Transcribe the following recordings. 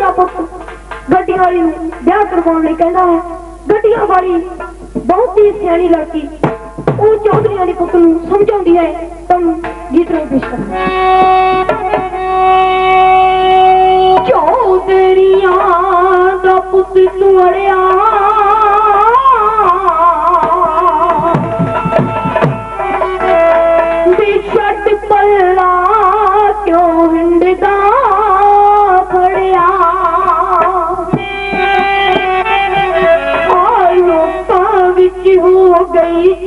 ਦਾ ਪੁੱਤ ਗੱਡੀਆਂ ਵਾਲੀ ਨੂੰ ਵਿਆਹ ਕਰਵਾਉਣ ਲਈ ਕਹਿੰਦਾ ਹੈ, ਗੱਡੀਆਂ ਵਾਲੀ ਬਹੁਤ ਹੀ ਸਿਆਣੀ ਲੜਕੀ ਉਹ ਚੌਧਰੀਆਂ ਦੇ ਪੁੱਤ ਨੂੰ ਸਮਝਾਉਂਦੀ ਹੈ, ਤਾਂ ਗੀਤ ਨੂੰ ਪੇਸ਼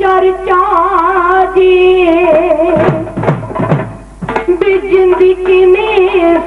चर्चा जी ज़िंदी में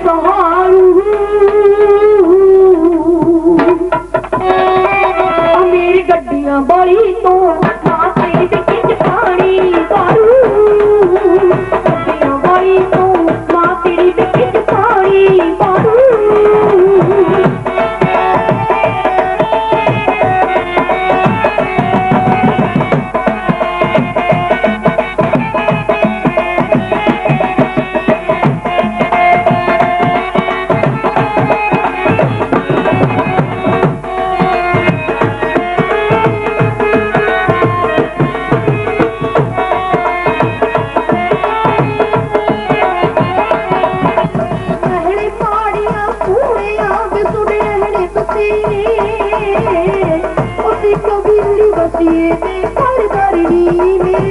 मेरे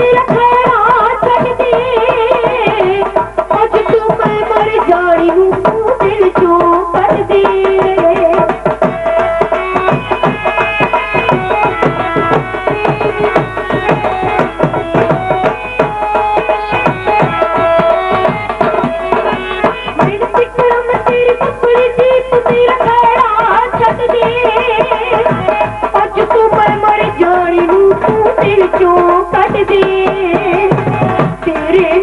we're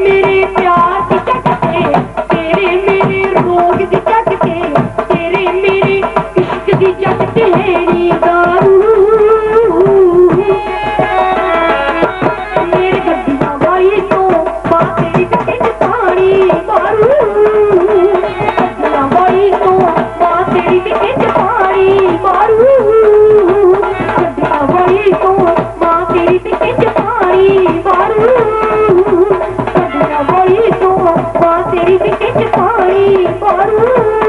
mirip పరు